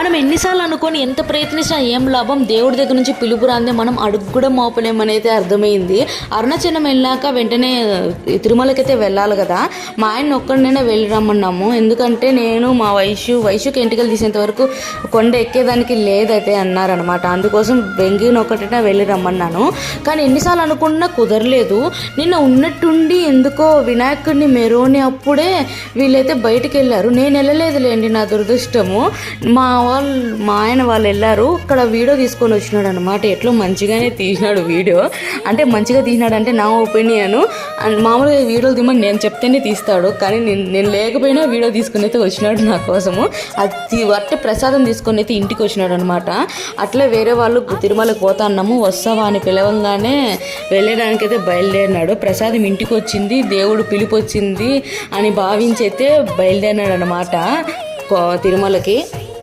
మనం ఎన్నిసార్లు అనుకొని ఎంత ప్రయత్నించినా ఏం లాభం? దేవుడి దగ్గర నుంచి పిలుపు రాందే మనం అడుగు కూడా మోపలేమని అయితే అర్థమైంది అరుణాచలం వెళ్ళాక వెంటనే తిరుమలకైతే వెళ్ళాలి కదా. మా ఆయన ఒక్కడినైనా వెళ్ళి రమ్మన్నాము. ఎందుకంటే నేను మా వైశ్యు వైశ్యుకి ఎంటికలు తీసేంత వరకు కొండ ఎక్కేదానికి లేదైతే అన్నారనమాట అందుకోసం వెంగిని ఒక్కటైనా వెళ్ళి రమ్మన్నాను. కానీ ఎన్నిసార్లు అనుకున్నా కుదరలేదు. నిన్న ఉన్నట్టుండి ఎందుకో వినాయకుడిని మెరోని అప్పుడే వీళ్ళైతే బయటికి వెళ్ళారు నేను వెళ్ళలేదులేండి నా దురదృష్టము. మా వాళ్ళు మా ఆయన వాళ్ళు వెళ్ళారు. అక్కడ వీడియో తీసుకొని వచ్చినాడు అనమాట ఎట్లో మంచిగానే తీసినాడు వీడియో. అంటే మంచిగా తీసినాడు అంటే నా ఒపీనియన్. అండ్ మామూలుగా వీడియోలు తీమని నేను చెప్తేనే తీస్తాడు. కానీ నేను నేను లేకపోయినా వీడియో తీసుకుని అయితే వచ్చినాడు నా కోసము. అది అట్టే ప్రసాదం తీసుకొని అయితే ఇంటికి వచ్చినాడు అనమాట అట్లే వేరే వాళ్ళు తిరుమలకి పోతా అన్నాము. వస్తావా అని పిలవంగానే వెళ్ళడానికి అయితే బయలుదేరినాడు. ప్రసాదం ఇంటికి వచ్చింది. దేవుడు పిలిపొచ్చింది అని భావించి అయితే బయలుదేరినాడు అనమాట తిరుమలకి.